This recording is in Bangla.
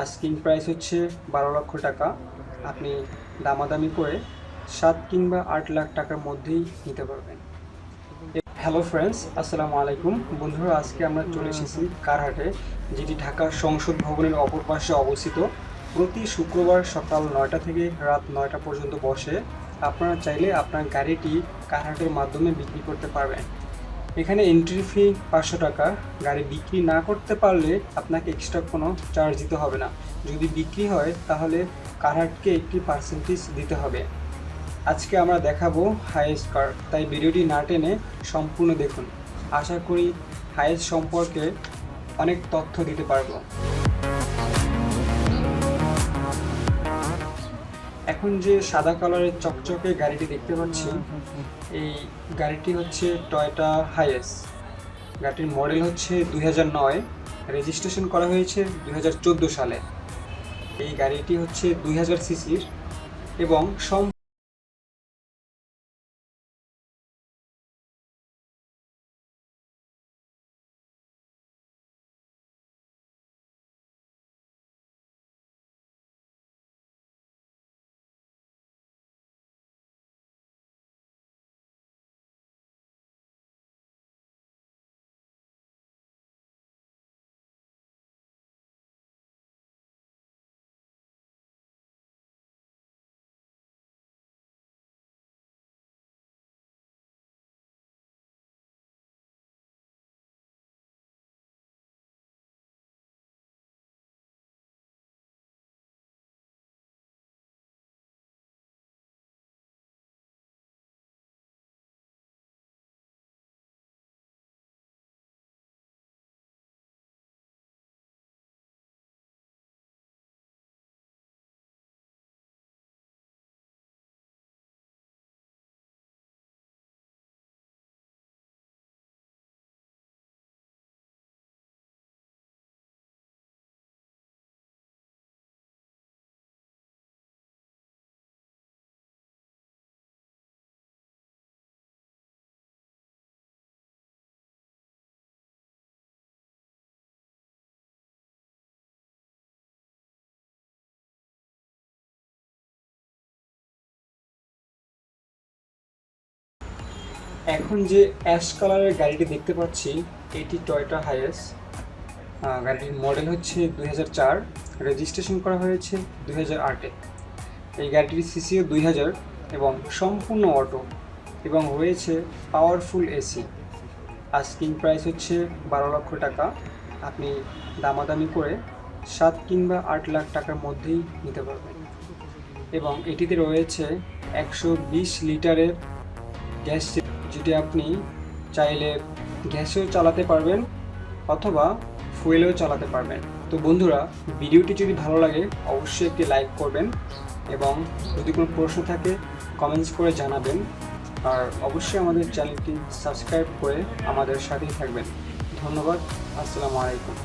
আস্কিং প্রাইস হচ্ছে বারো লক্ষ টাকা। আপনি দামাদামি করে সাত কিংবা আট লাখ টাকার মধ্যেই নিতে পারবেন। হ্যালো ফ্রেন্ডস, আসসালামু আলাইকুম। বন্ধুরা, আজকে আমরা চলে এসেছি কারহাটে, যেটি ঢাকা সংসদ ভবনের অপর পাশে অবস্থিত। প্রতি শুক্রবার সকাল নয়টা থেকে রাত নয়টা পর্যন্ত বসে। আপনারা চাইলে আপনার গাড়িটি কারহাটের মাধ্যমে বিক্রি করতে পারবেন। এখানে এন্ট্রি ফি পাঁচশো টাকা। গাড়ি বিক্রি না করতে পারলে আপনাকে এক্সট্রা কোনো চার্জ দিতে হবে না। যদি বিক্রি হয়, তাহলে কারহাটকে একটি পার্সেন্টেজ দিতে হবে। আজকে আমরা দেখাবো হায়েস্ট কার তাই ভিডিওটি না টেনে সম্পূর্ণ দেখুন। আশা করি হায়েস্ট সম্পর্কে অনেক তথ্য দিতে পারব। এখন যে সাদা কালারের চকচকে গাড়িটি দেখতে পাচ্ছি, এই গাড়িটি হচ্ছে টয়টা হাইয়েস গাড়িটির মডেল হচ্ছে দুই নয়। রেজিস্ট্রেশন করা হয়েছে দুই হাজার চোদ্দ সালে। এই গাড়িটি হচ্ছে দুই হাজার সিসির এবং সম এখন যে অ্যাশ কালারের গাড়িটি দেখতে পাচ্ছি, এটি টয়টা হাইয়েস গাড়িটির মডেল হচ্ছে দুই চার রেজিস্ট্রেশন করা হয়েছে দুই হাজার আটে। এই গাড়িটির সিসিও দুই হাজার এবং সম্পূর্ণ অটো এবং রয়েছে পাওয়ারফুল এসি আস্কিং প্রাইস হচ্ছে বারো লক্ষ টাকা। আপনি দামাদামি করে সাত কিংবা আট লাখ টাকার মধ্যেই নিতে পারবেন। এবং এটিতে রয়েছে একশো বিশ লিটারের গ্যাস যেটি আপনি চাইলে গ্যাসেও চালাতে পারবেন অথবা ফুয়েলেও চালাতে পারবেন। তো বন্ধুরা, ভিডিওটি যদি ভালো লাগে, অবশ্যই একটি লাইক করবেন এবং যদি কোনো প্রশ্ন থাকে কমেন্টস করে জানাবেন। আর অবশ্যই আমাদের চ্যানেলটি সাবস্ক্রাইব করে আমাদের সাথেই থাকবেন। ধন্যবাদ, আসসালামু আলাইকুম।